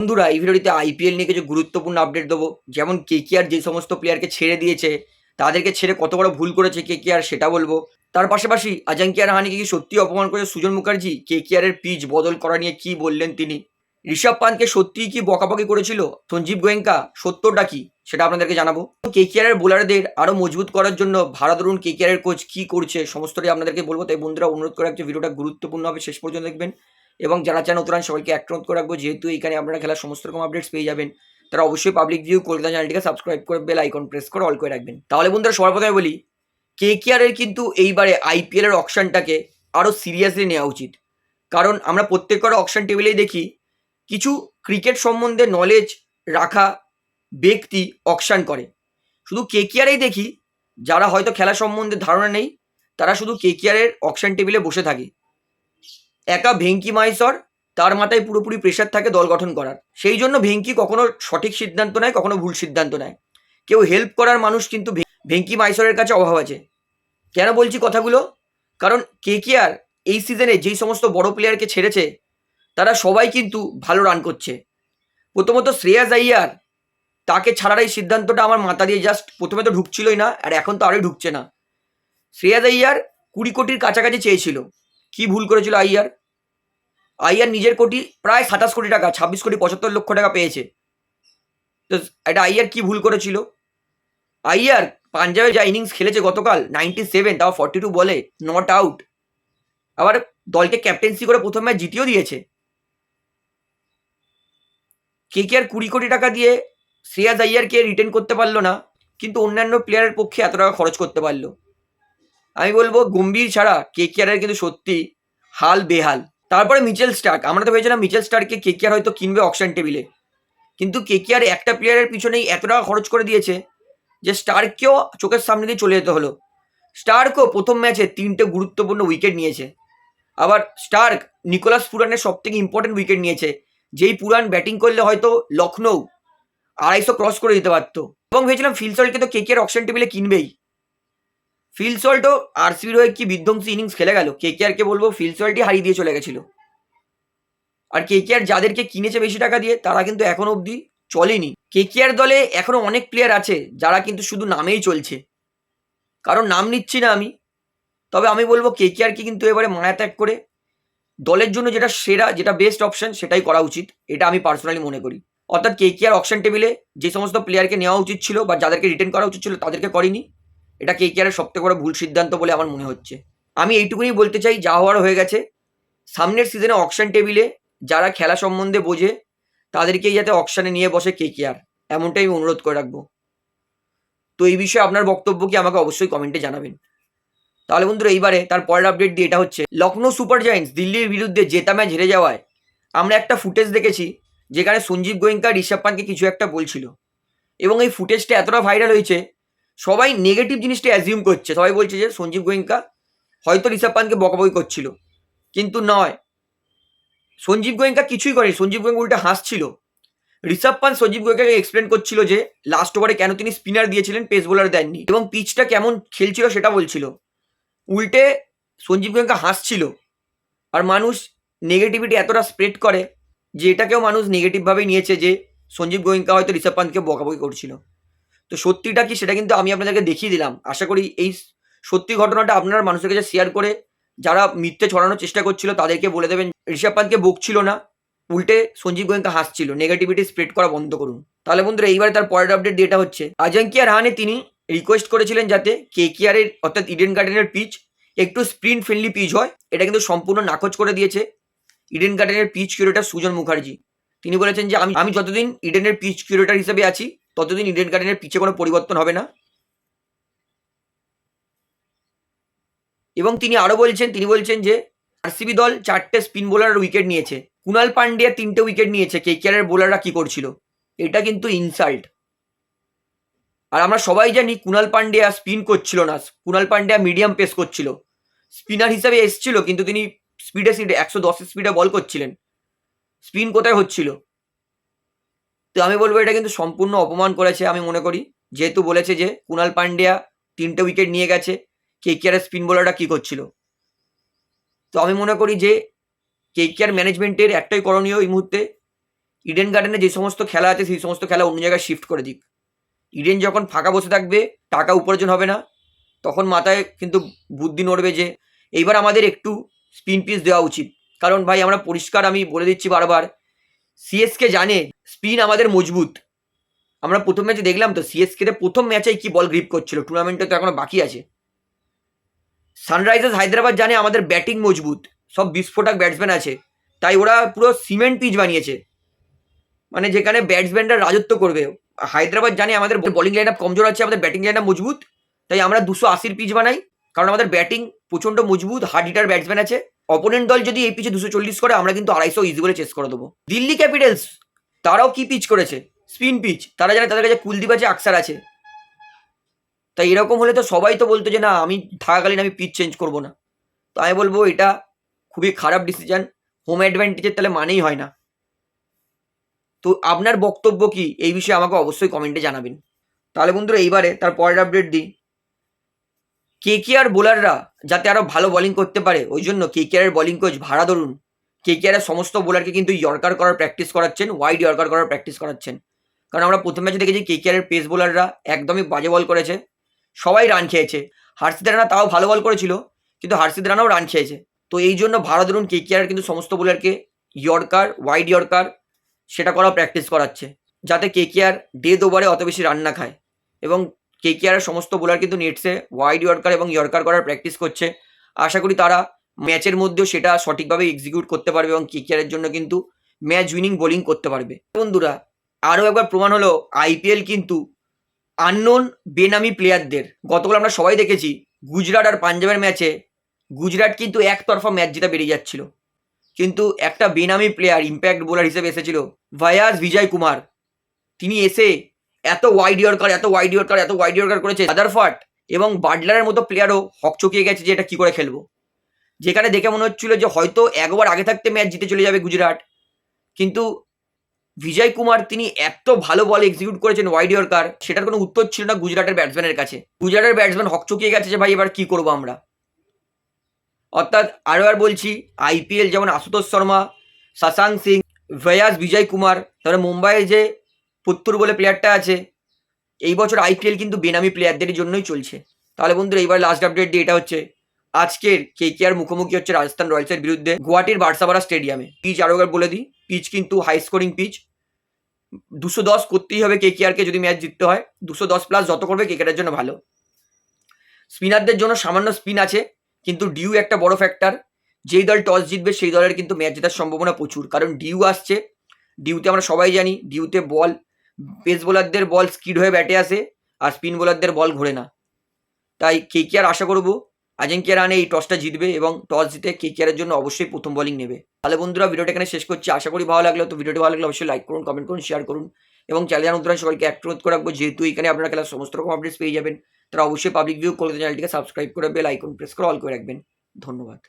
বন্ধুরা, এই ভিডিওটিতে আইপিএল নিয়ে কিছু গুরুত্বপূর্ণ আপডেট দেবো। যেমন কে কে আর যে সমস্ত প্লেয়ারকে ছেড়ে দিয়েছে, তাদেরকে ছেড়ে কত বড় ভুল করেছে কে কে আর সেটা বলব। তার পাশাপাশি অজাঙ্কিয়া রাহানিকে কি সত্যি অপমান করেছে সুজন মুখার্জি? কেকেআর এর পিচ বদল করা নিয়ে কি বললেন তিনি? ঋষভ পান্তকে সত্যিই কি বকাবকি করেছিল? সঞ্জীব গোয়েঙ্কা, সত্যটা কি? সেটা আপনাদেরকে জানাব। কেকেআর এর বোলারদের আরও মজবুত করার জন্য ভারতরুণ কেকেআর এর কোচ কি করছে, সমস্তটাই আপনাদেরকে বলব। তাই বন্ধুরা, অনুরোধ করে একটা ভিডিওটা গুরুত্বপূর্ণ হবে। শেষ পর্যন্ত দেখবেন। এবং যারা চান নতুন সবাইকে অনুরোধ করে রাখব। যেহেতু এখানে আপনারা খেলার সমস্ত রকম আপডেটস পেয়ে যাবেন, তারা অবশ্যই পাবলিক ভিউ কলকাতা চ্যানেলটিকে সাবস্ক্রাইব করে বেল আইকন প্রেস করে অল করে রাখবেন। তাহলে বন্ধুরা সবার প্রথমে বলি কে এর কিন্তু এইবারে আইপিএল এর অকশনটাকে আরও সিরিয়াসলি নেওয়া উচিত। কারণ আমরা প্রত্যেকবার অকশন টেবিলেই দেখি, কিছু ক্রিকেট সম্বন্ধে নলেজ রাখা ব্যক্তি অকশন করে। শুধু কেকেআরেই দেখি, যারা হয়তো খেলা সম্বন্ধে ধারণা নেই, তারা শুধু কেকেআরের অকশন টেবিলে বসে থাকে। একা ভেঙ্কি মাইসর তার মাথায় পুরোপুরি প্রেশার থাকে দল গঠন করার। সেই জন্য ভেঙ্কি কখনো সঠিক সিদ্ধান্ত নেয়, কখনো ভুল সিদ্ধান্ত নেয়। কেউ হেল্প করার মানুষ কিন্তু ভেঙ্কি মাইসরের কাছে অভাব আছে। কেন বলছি কথাগুলো? কারণ কে কে আর এই সিজনে যেই সমস্ত বড় প্লেয়ারকে ছেড়েছে, তারা সবাই কিন্তু ভালো রান করছে। প্রথমত শ্রেয়াস আইয়ার তাকে ছাড়ার এই সিদ্ধান্তটা আমার মাথা দিয়ে জাস্ট প্রথমে তো ঢুকছিলই না, আর এখন তো আরোই ঢুকছে না। শ্রেয়াস আইয়ার কুড়ি কোটির কাছাকাছি চেয়েছিল। কি ভুল করেছিল আইয়ার? আইয়ার নিজের কোটি প্রায় সাতাশ কোটি টাকা, ছাব্বিশ কোটি পঁচাত্তর লক্ষ টাকা পেয়েছে। তো এটা আইয়ার কি ভুল করেছিল? আইয়ার পাঞ্জাবে যা ইনিংস খেলেছে গতকাল নাইনটি সেভেন তাও ফর্টি টু বলে নট আউট আবার দলকে ক্যাপ্টেন্সি করে প্রথম ম্যাচ জিতিয়েও দিয়েছে। কে কে আর কুড়ি কোটি টাকা দিয়ে শ্রেয়াস আইয়ারকে রিটেন করতে পারল না, কিন্তু অন্যান্য প্লেয়ারের পক্ষে এত টাকা খরচ করতে পারল। আমি বলব, গম্ভীর ছাড়া কে কে আর কিন্তু সত্যি হাল বেহাল। তারপরে মিচেল স্টার্ক। আমরা তো ভেবেছিলাম মিচেল স্টার্ককে আর হয়তো কিনবে অকশন টেবিলে কিন্তু কে কে আর একটা প্লেয়ারের পিছনেই এত টাকা খরচ করে দিয়েছে যে স্টার্ককেও চোখের সামনে দিয়ে চলে যেতে হলো। স্টার্কও প্রথম ম্যাচে তিনটে গুরুত্বপূর্ণ উইকেট নিয়েছে। আবার স্টার্ক নিকোলাস পুরানের সব থেকে ইম্পর্টেন্ট উইকেট নিয়েছে, যেই পুরান ব্যাটিং করলে হয়তো লখনৌ আড়াইশো ক্রস করে দিতে পারতো। এবং ভেবেছিলাম ফিলসল্টকে তো কে আর অকশন টেবিলে কিনবেই। ফিলসল্টও আরসিবির হয়ে কি বিধ্বংসী ইনিংস খেলে গেল? কে কে আরকে বলব ফিলসল্টই হারিয়ে দিয়ে চলে গেছিল। আর কে কে আর যাদেরকে কিনেছে বেশি টাকা দিয়ে, তারা কিন্তু এখন অবধি চলেনি। কে কে আর দলে এখনও অনেক প্লেয়ার আছে, যারা কিন্তু শুধু নামেই চলছে। কারণ নাম নিচ্ছি না আমি। তবে আমি বলব কে কে আরকে কিন্তু এবারে মায়া ত্যাগ করে দলের জন্য যেটা সেরা, যেটা বেস্ট অপশন সেটাই করা উচিত। এটা আমি পার্সোনালি মনে করি। অর্থাৎ কে কে আর অপশন টেবিলে যে সমস্ত প্লেয়ারকে নেওয়া উচিত ছিল বা যাদেরকে রিটেন করা উচিত ছিল, তাদেরকে করেনি। এটা কে কে সবথেকে বড় ভুল সিদ্ধান্ত বলে আমার মনে হচ্ছে। আমি এইটুকুনি বলতে চাই যা হওয়ার হয়ে গেছে। সামনের সিজনে অকশন টেবিলে যারা খেলা সম্বন্ধে বোঝে, তাদেরকেই যাতে অকশনে নিয়ে বসে কে কে আর এমনটাই আমি অনুরোধ করে রাখব। তো এই বিষয়ে আপনার বক্তব্য কি আমাকে অবশ্যই কমেন্টে জানাবেন। তাহলে বন্ধুরা, এইবারে তার পরের আপডেট দিয়ে এটা হচ্ছে লখনৌ সুপার জায়েন্টস দিল্লির বিরুদ্ধে জেতা ম্যাচ হেরে যাওয়ায় আমরা একটা ফুটেজ দেখেছি, যেখানে সঞ্জীব গোয়েঙ্কা, ঋষভ পানকে কিছু একটা বলছিল। এবং এই ফুটেজটা এতটা ভাইরাল হয়েছে সবাই নেগেটিভ জিনিসটা অ্যাজিউম করছে। সবাই বলছে যে সঞ্জীব গোয়েঙ্কা হয়তো ঋষভ পানকে বকাবকি করছিল, কিন্তু নয়। সঞ্জীব গোয়েঙ্কা কিছুই করেনি। সঞ্জীব গোয়েঙ্কা উল্টে হাসছিল। ঋষভ পান সঞ্জীব গোয়েঙ্কাকে এক্সপ্লেন করছিল যে লাস্ট ওভারে কেন তিনি স্পিনার দিয়েছিলেন পেস বোলার দেননি। এবং পিচটা কেমন খেলছিল সেটা বলছিল। উল্টে সঞ্জীব গোয়েঙ্কা হাসছিল। আর মানুষ নেগেটিভিটি এতটা স্প্রেড করে যে এটাকেও মানুষ নেগেটিভভাবেই নিয়েছে যে সঞ্জীব গোয়েঙ্কা হয়তো ঋষভ পান্তকে বকাবকি করছিল। তো সত্যিটা কি সেটা কিন্তু আমি আপনাদেরকে দেখিয়ে দিলাম। আশা করি এই সত্যি ঘটনাটা আপনারা মানুষের কাছে শেয়ার করে যারা মিথ্যে ছড়ানোর চেষ্টা করছিল তাদেরকে বলে দেবেন, ঋষভ পান্তকে বকছিল না, উল্টে সঞ্জীব গোয়েঙ্কা হাসছিল নেগেটিভিটি স্প্রেড করা বন্ধ করুন। তাহলে বন্ধুরা এইবারে তার পরের আপডেট যেটা হচ্ছে আজাঙ্কিয়া রাহানে তিনি রিকোয়েস্ট করেছিলেন যাতে কে এর অর্থাৎ ইডেন গার্ডেনের পিচ একটু স্প্রিন্ট ফ্রেন্ডলি পিচ হয়, এটা কিন্তু সম্পূর্ণ নাকচ করে দিয়েছে ইডেন গার্ডেনের পিচ কিউরেটার সুজন মুখার্জি। তিনি বলেছেন যে, আমি আমি যতদিন ইডেনের পিচ কিউরেটার হিসেবে আছি ততদিন ইডেন গার্ডেনের পিচে কোনো পরিবর্তন হবে না। এবং তিনি আরও বলছেন, তিনি বলছেন যে, আরসিবি দল চারটে স্পিন বোলার উইকেট নিয়েছে। কুনাল পান্ডিয়া তিনটে উইকেট নিয়েছে কে এর বোলাররা কি করছিল? এটা কিন্তু ইনসাল্ট আর আমরা সবাই জানি, কুনাল পান্ডিয়া স্পিন করছিল না। কুনাল পান্ডিয়া মিডিয়াম পেস করছিল। স্পিনার হিসাবে এসছিল, কিন্তু তিনি স্পিডে স্পিডে একশো দশের স্পিডে বল করছিলেন। স্পিন কোথায় হচ্ছিল? তো আমি বলব এটা কিন্তু সম্পূর্ণ অপমান করেছে, আমি মনে করি। যেহেতু বলেছে যে কুনাল পান্ডিয়া তিনটে উইকেট নিয়ে গেছে কে কে আর স্পিন বোলাররা কী করছিল? তো আমি মনে করি যে কে কে আর ম্যানেজমেন্টের একটাই করণীয় এই মুহূর্তে ইডেন গার্ডেনে যে সমস্ত খেলা আছে সেই সমস্ত খেলা অন্য জায়গায় শিফট করে দিক। ইডেন যখন ফাঁকা বসে থাকবে, টাকা উপার্জন হবে না, তখন মাথায় কিন্তু বুদ্ধি নড়বে যে, এইবার আমাদের একটু স্পিন পিস দেওয়া উচিত। কারণ ভাই, আমরা পরিষ্কার আমি বলে দিচ্ছি বারবার সিএসকে জানে স্পিন আমাদের মজবুত। আমরা প্রথম ম্যাচে দেখলাম তো সিএসকেতে প্রথম ম্যাচে কি বল গ্রিপ করছিল? টুর্নামেন্টে তো এখনও বাকি আছে। সানরাইজার্স হায়দ্রাবাদ জানে আমাদের ব্যাটিং মজবুত। সব বিস্ফোটক ব্যাটসম্যান আছে। তাই ওরা পুরো সিমেন্ট পিচ বানিয়েছে। মানে যেখানে ব্যাটসম্যানরা রাজত্ব করবে। হায়দ্রাবাদ জানে আমাদের বোলিং লাইন আপ কমজোর আছে, আমাদের ব্যাটিং লাইন আপ মজবুত। তাই আমরা দুশো আশির পিচ বানাই। কারণ আমাদের ব্যাটিং প্রচণ্ড মজবুত হার্ড হিটার ব্যাটসম্যান আছে। অপোনেন্ট দল যদি এই পিচে দুশো চল্লিশ করে, আমরা কিন্তু আড়াইশো ইজি বলে চেস করে দেবো। দিল্লি ক্যাপিটালস তারাও কি পিচ করেছে? স্পিন পিচ তারা জানে তাদের কাছে কুলদীপ আছে আকসার আছে। তাই এরকম হলে তো সবাই তো বলতো যে, না, আমি থাকাকালীন আমি পিচ চেঞ্জ করব না। তো আমি বলব, এটা খুবই খারাপ ডিসিশন হোম অ্যাডভান্টেজের তাহলে মানেই হয় না। তো আপনার বক্তব্য কি? এই বিষয়ে আমাকে অবশ্যই কমেন্টে জানাবেন। তাহলে বন্ধুরা, এইবারে তার পরের আপডেট দিই। কে কে আর বোলাররা যাতে আরও ভালো বোলিং করতে পারে? ওই জন্য কে কে আর বোলিং কোচ ভাড়া ধরুন। কে কে আর সমস্ত বোলারকে কিন্তু ইয়র্কার করার প্র্যাকটিস করাচ্ছেন ওয়াইড ইয়র্কার করার প্র্যাকটিস করাচ্ছেন। কারণ আমরা প্রথম ম্যাচে দেখেছি কে কে আর পেস বোলাররা একদমই বাজে বল করেছে। সবাই রান খেয়েছে। হার্ষিদ রানা তাও ভালো বল করেছিল, কিন্তু হার্ষিদ রানাও রান খেয়েছে। তো এই জন্য ভাড়া ধরুন কে কে আর কিন্তু সমস্ত বোলারকে ইয়র্কার ওয়াইড ইয়র্কার সেটা করা প্র্যাকটিস করাচ্ছে। যাতে কে কে আর ডেথ ওভারে অত বেশি রান না খায়। এবং কে কে আর সমস্ত বোলার কিন্তু নেটসে ওয়াইড ইয়র্কার এবং ইয়র্কার করার প্র্যাকটিস করছে। আশা করি তারা ম্যাচের মধ্যেও সেটা সঠিকভাবে এক্সিকিউট করতে পারবে এবং কে কে জন্য কিন্তু ম্যাচ উইনিং বোলিং করতে পারবে। বন্ধুরা, আরও একবার প্রমাণ হলো আইপিএল কিন্তু আননোন বেনামি প্লেয়ারদের গতকাল আমরা সবাই দেখেছি, গুজরাট আর পাঞ্জাবের ম্যাচে গুজরাট কিন্তু একতরফা ম্যাচ জেতা বেরিয়ে যাচ্ছিল। কিন্তু একটা বেনামি প্লেয়ার ইম্প্যাক্ট বোলার হিসেবে এসেছিল ভায়াস বিজয় কুমার তিনি এসে এত ওয়াইড ইয়র্কার এত ওয়াইড ইয়র্কার এত ওয়াইড ইয়র্কার করেছে আদারফাট এবং বাটলারের মতো প্লেয়ারও হক চকিয়ে গেছে যে এটা কি করে খেলব। যেখানে দেখে মনে হচ্ছিল যে হয়তো একবার আগে থাকতে ম্যাচ জিতে চলে যাবে গুজরাট। কিন্তু বিজয় কুমার তিনি এত ভালো বল এক্সিকিউট করেছেন ওয়াইড ইয়র্কার সেটার কোনো উত্তর ছিল না গুজরাটের ব্যাটসম্যানের কাছে। গুজরাটের ব্যাটসম্যান হকচকিয়ে গেছে যে ভাই এবার কি করব আমরা। অর্থাৎ আরও আর বলছি আইপিএল যেমন আশুতোষ শর্মা শশাঙ্ক সিং ভয়াস বিজয় কুমার, তারপরে মুম্বাইয়ের যে পুত্তুর বলে প্লেয়ারটা আছে। এই বছর আইপিএল কিন্তু বেনামি প্লেয়ারদের জন্যই চলছে। তাহলে বন্ধুরা, এইবার লাস্ট আপডেট দিয়ে এটা হচ্ছে, আজকের কে কে আর মুখোমুখি হচ্ছে রাজস্থান রয়্যালসের বিরুদ্ধে গুয়াহাটির বার্সাবাড়া স্টেডিয়ামে পিচ আরও বলে দিই, পিচ কিন্তু হাই স্কোরিং পিচ। দুশো দশ করতেই হবে কে কে আরকে যদি ম্যাচ জিততে হয়। দুশো দশ প্লাস যত করবে কে কেআরের জন্য ভালো। স্পিনারদের জন্য সামান্য স্পিন আছে, কিন্তু ডিউ একটা বড় ফ্যাক্টর যেই দল টস জিতবে, সেই দলের কিন্তু ম্যাচ জেতার সম্ভাবনা প্রচুর। কারণ ডিউ আসছে ডিউতে আমরা সবাই জানি ডিউতে বল পেস বোলারদের বল স্কিড হয়ে ব্যাটে আসে, আর স্পিন বোলারদের বল ঘোরে না। তাই কে কে আর আশা করব আজিঙ্কিয়া রানে এই টসটা জিতবে এবং টস জিতে কে কেয়ারের জন্য অবশ্যই প্রথম বলিং নেবে। তাহলে বন্ধুরা ভিডিওটা এখানে শেষ করছি। আশা করি ভালো লাগল। তো ভিডিওটি ভালো লাগলে অবশ্যই লাইক করুন কমেন্ট করুন শেয়ার করুন এবং চ্যানেল নতুন সবাইকে অ্যাক্ট করে রাখব, যেহেতু এখানে আপনারা খেলার সমস্ত রকম আপডেটস পেয়ে যাবেন, তারা অবশ্যই পাবলিক ভিউ কলকাতা চ্যানেলটিকে সাবস্ক্রাইব করে বেল আইকন প্রেস করে অল করে রাখবেন। ধন্যবাদ।